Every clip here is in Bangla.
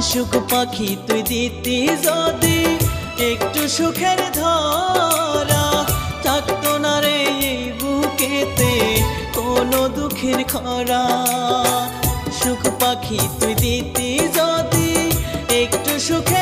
সুখ পাখি তুই দিতি যদি, একটু সুখের ধরা থাকতো না রে এই বুকেতে, কোনো দুঃখের খরা। সুখ পাখি তুই দিতি যদি, একটু সুখের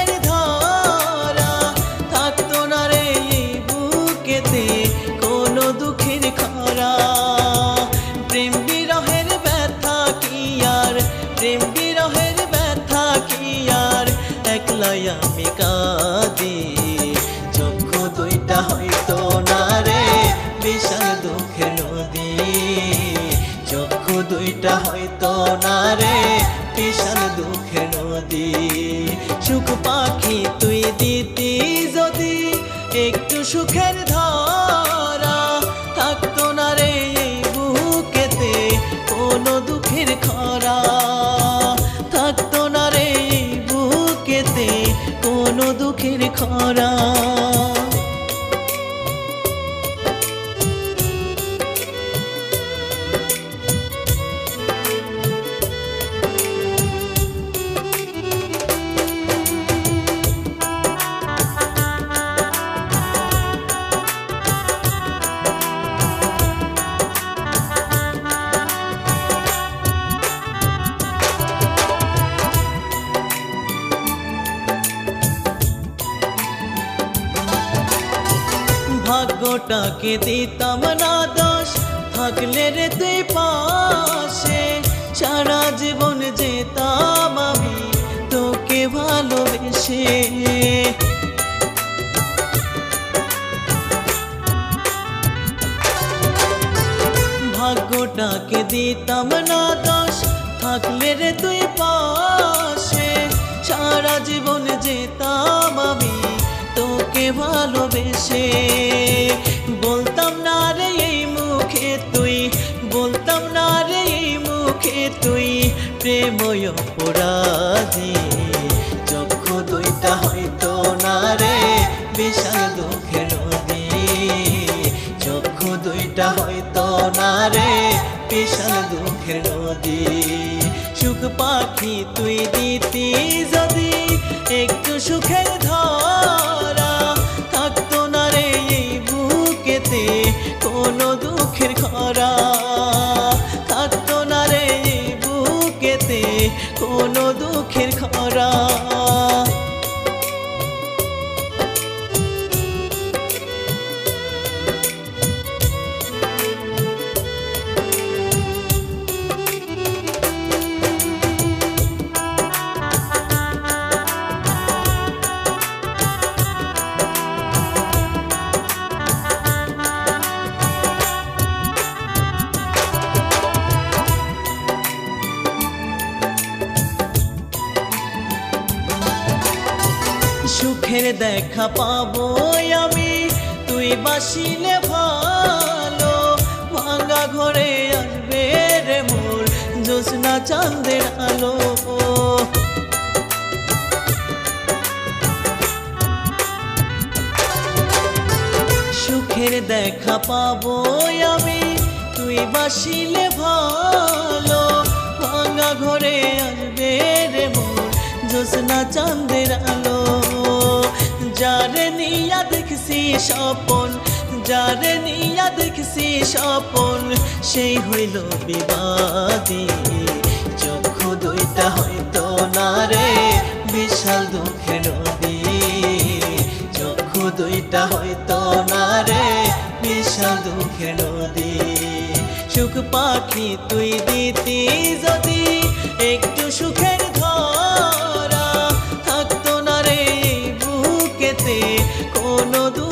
নদী সুখ পাখি তুই দিতি যদি, একটু সুখের ধরা থাকতো না রে বুকেতে, কোনো দুঃখের খরা থাকতো না রে বুকেতে, কোনো দুঃখের খরা। ভাগ্যটাকে দিতাম না দোষ থাকলে রে তুই পাশে। সারা জীবন যেতাম আমি তোকে ভালোবেসে। ভাগ্যটাকে দিতাম না দোষ থাকলে রে তুই পাশে। সারা জীবন যেতাম আমি তোকে ভালোবেসে। বলতাম না রে এই মুখে তুই, বলতাম না রে এই মুখে তুই প্রেময় অপরাধী। চক্ষু দুইটা হয়তো না রে, বিশাল দুঃখের নদী। চক্ষু দুইটা হয়তো না রে, বিশাল দুঃখের নদী। সুখ পাখি তুই দিতি যদি, একটু সুখের ধরা সুখের দেখা পাবো আমি। তুই বাসিলে ভালো, ভাঙা ঘরে আসবে রে মোর জ্যোৎস্না চাঁদের আলো। সুখের দেখা পাবো আমি। তুই বাসিলে ভালো, ভাঙা ঘরে আসবে রে মোর জ্যোৎস্না চাঁদের নিয়া দেখছি স্বপন, যারে নিয়া দেখছি স্বপন, সেই হইল বিবাদী। চক্ষু দুইটা হয়তো না রে, বিশাল দুঃখে নদী। চক্ষু দুইটা হয়তো না রে, বিশাল দুঃখে নদী। সুখ পাখি তুই দিতি যদি, একটু সুখে কোনো